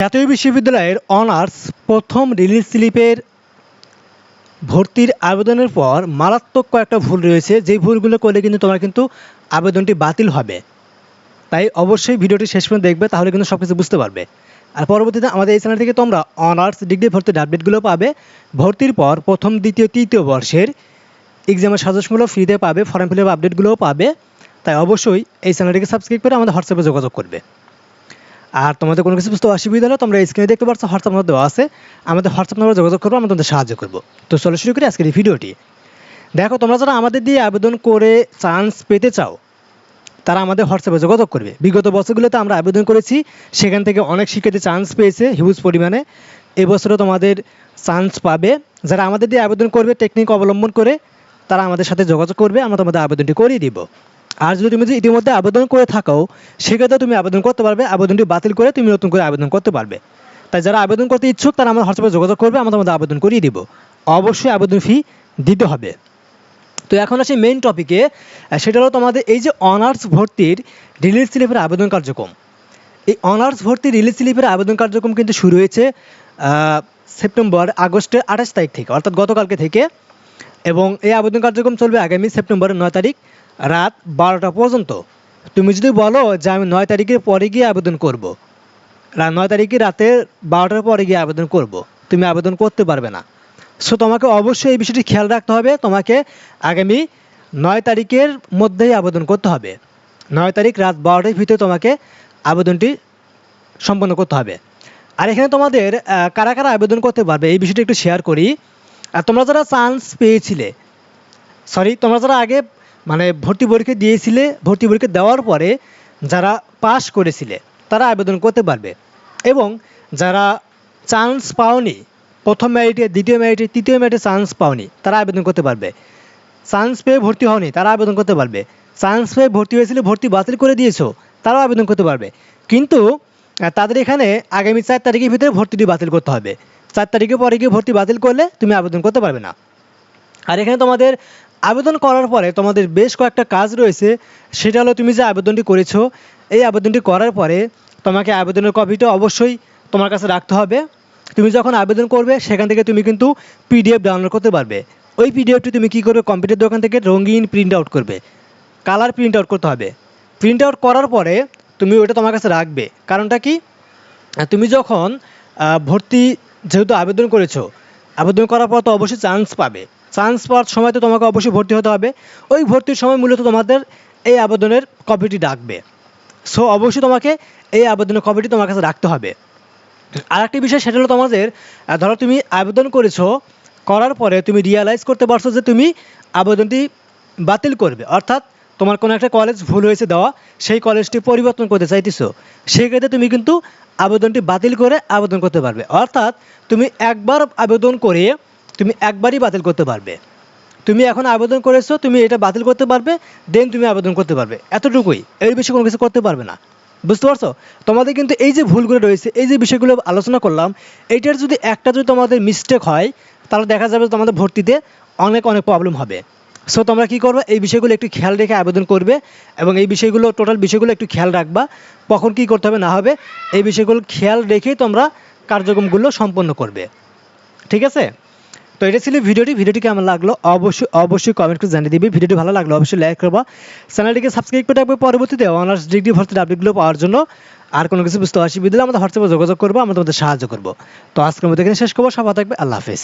জাতীয় বিশ্ববিদ্যালয়ের অনার্স প্রথম রিলিজ স্লিপের ভর্তির আবেদনের পর মারাত্মক কয়েকটা ভুল রয়েছে। যেই ভুলগুলো করলে কিন্তু তোমার কিন্তু আবেদনটি বাতিল হবে। তাই অবশ্যই ভিডিওটি শেষ পর্যন্ত দেখবে, তাহলে কিন্তু সব কিছু বুঝতে পারবে। আর পরবর্তীতে আমাদের এই চ্যানেল থেকে তোমরা অনার্স ডিগ্রি ভর্তির আপডেটগুলো পাবে। ভর্তির পর প্রথম, দ্বিতীয়, তৃতীয় বর্ষের এক্সামের সাজেশনগুলো ফ্রিতে পাবে ফর্ম ফিল আপ আপডেটগুলোও পাবে। তাই অবশ্যই এই চ্যানেলটিকে সাবস্ক্রাইব করে আমাদের হোয়াটসঅ্যাপে যোগাযোগ করবে। আর তোমাদের কোনো কিছু বুঝতে অসুবিধা হলে তোমরা স্ক্রিনে দেখতে পাচ্ছ হোয়াটসঅ্যাপ নম্বর দেওয়া আছে। আমাদের হোয়াটসঅ্যাপ নম্বরে যোগাযোগ করব, আমরা তোমাদের সাহায্য করব। তো চলো শুরু করি আজকের এই ভিডিওটি। দেখো, তোমরা যারা আমাদের দিয়ে আবেদন করে চান্স পেতে চাও, তারা আমাদের হোয়াটসঅ্যাপে যোগাযোগ করবে। বিগত বছরগুলোতে আমরা আবেদন করেছি, সেখান থেকে অনেক শিক্ষার্থী চান্স পেয়েছে হিউজ পরিমাণে। এবছরও তোমাদের চান্স পাবে। যারা আমাদের দিয়ে আবেদন করবে টেকনিক অবলম্বন করে, তারা আমাদের সাথে যোগাযোগ করবে, আমরা তোমাদের আবেদনটি করিয়ে দিব। আর যদি তুমি ইতিমধ্যে আবেদন করে থাকো সেক্ষেত্রে তুমি আবেদন করতে পারবে। আবেদনটি বাতিল করে তুমি নতুন করে আবেদন করতে পারবে। তাই যারা আবেদন করতে ইচ্ছুক, তারা আমার হোয়াটসঅ্যাপে যোগাযোগ করবে, আমরা তোমাদের আবেদন করিয়ে দিব। অবশ্যই আবেদন ফি দিতে হবে। তো এখন আসি মেইন টপিকে সেটা হলো তোমাদের এই যে অনার্স ভর্তির রিলিজ স্লিপের আবেদন কার্যক্রম। এই অনার্স ভর্তি রিলিজ স্লিপের আবেদন কার্যক্রম কিন্তু শুরু হয়েছে সেপ্টেম্বর আগস্টের আঠাশ তারিখ থেকে, অর্থাৎ গতকালকে থেকে। এবং এই আবেদন কার্যক্রম চলবে আগামী সেপ্টেম্বরের নয় তারিখ রাত বারোটা পর্যন্ত। তুমি যদি বলো যে আমি নয় তারিখের পরে গিয়ে আবেদন করব। রা- নয় তারিখে রাতে বারোটার পরে গিয়ে আবেদন করব। তুমি আবেদন করতে পারবে না। সো তোমাকে অবশ্যই এই বিষয়টি খেয়াল রাখতে হবে। তোমাকে আগামী নয় তারিখের মধ্যেই আবেদন করতে হবে। নয় তারিখ রাত বারোটার ভিতরে তোমাকে আবেদনটি সম্পন্ন করতে হবে। আর এখানে তোমাদের কারা কারা আবেদন করতে পারবে এই বিষয়টি একটু শেয়ার করি। আর তোমরা যারা চান্স পেয়েছিলে সরি তোমরা যারা আগে মানে ভর্তি পরীক্ষা দিয়েছিলে, ভর্তি পরীক্ষা দেওয়ার পরে যারা পাস করেছিলে, তারা আবেদন করতে পারবে। এবং যারা চান্স পাওনি, প্রথম মেরিটে দ্বিতীয় মেরিটে তৃতীয় মেরিটে চান্স পাওনি, তারা আবেদন করতে পারবে। চান্স পেয়ে ভর্তি হওনি, তারা আবেদন করতে পারবে। চান্স পেয়ে ভর্তি হয়েছিল, ভর্তি বাতিল করে দিয়েছ, তারাও আবেদন করতে পারবে। কিন্তু তাদের এখানে আগামী চার তারিখের ভিতরে ভর্তিটি বাতিল করতে হবে। চার তারিখের পরে গিয়ে ভর্তি বাতিল করলে তুমি আবেদন করতে পারবে না। আর এখানে তোমাদের আবেদন করার পরে তোমাদের বেশ কয়েকটা কাজ রয়েছে। সেটা হলো তুমি যে আবেদনটি করেছ, এই আবেদনটি করার পরে তোমাকে আবেদনের কপিটা অবশ্যই তোমার কাছে রাখতে হবে। তুমি যখন আবেদন করবে, সেখান থেকে তুমি কিন্তু পিডিএফ ডাউনলোড করতে পারবে। ওই পিডিএফটি তুমি কী করবে? কম্পিউটার দোকান থেকে রঙিন প্রিন্ট আউট করবে। কালার প্রিন্ট আউট করতে হবে। প্রিন্ট আউট করার পরে তুমি ওটা তোমার কাছে রাখবে। কারণটা কি? তুমি যখন ভর্তি যেহেতু আবেদন করেছ, আবেদন করার পর তো অবশ্যই চান্স পাবে। চান্স পাওয়ার সময় তো তোমাকে অবশ্যই ভর্তি হতে হবে। ওই ভর্তির সময় মূলত তোমাদের এই আবেদনের কপিটি ডাকবে। সো অবশ্যই তোমাকে এই আবেদনের কপিটি তোমার কাছে রাখতে হবে। আর একটি বিষয়, সেটা হলো তোমাদের ধরো তুমি আবেদন করেছ, করার পরে তুমি রিয়ালাইজ করতে পারছ যে তুমি আবেদনটি বাতিল করবে। অর্থাৎ তোমার কোনো একটা কলেজ ভুল হয়েছে দেওয়া, সেই কলেজটি পরিবর্তন করতে চাইতেছো সেই ক্ষেত্রে তুমি কিন্তু আবেদনটি বাতিল করে আবেদন করতে পারবে। অর্থাৎ তুমি একবার আবেদন করে তুমি একবারই বাতিল করতে পারবে। তুমি এখন আবেদন করেছ, তুমি এটা বাতিল করতে পারবে দেন তুমি আবেদন করতে পারবে। এতটুকুই, এর বেশি কোনো কিছু করতে পারবে না। বুঝতে পারছ? তোমাদের কিন্তু এই যে ভুলগুলো রয়েছে, এই যে বিষয়গুলো আলোচনা করলাম, এইটার যদি একটা যদি তোমাদের মিস্টেক হয়, তাহলে দেখা যাবে তোমাদের ভর্তিতে অনেক অনেক প্রবলেম হবে। সো তোমরা কি করবে? এই বিষয়গুলো একটু খেয়াল রেখে আবেদন করবে এবং এই বিষয়গুলো টোটাল বিষয়গুলো একটু খেয়াল রাখবা। কখন কি করতে হবে, না হবে, এই বিষয়গুলো খেয়াল রেখেই তোমরা কার্যক্রমগুলো সম্পন্ন করবে। ঠিক আছে? তো এটা ছিল ভিডিওটি। ভিডিওটি কেমন লাগল? অবশ্যই অবশ্যই কমেন্ট করে জানিয়ে দিবে। ভিডিওটি ভালো লাগল অবশ্যই লাইক করবা। চ্যানেলটিকে সাবস্ক্রাইব করে রাখবে। পরবর্তীতে অনার্স ডিগ্রি ভর্তির আপডেটগুলো পাওয়ার জন্য। আর কোনো কিছু বুঝতে অসুবিধা হলে আমাদের হোয়াটসঅ্যাপে যোগাযোগ করব, আমরা তোমাদের সাহায্য করব। তো আজকের মধ্যে এখানে শেষ করব। সবাই থাকবে। আল্লাহ হাফেজ।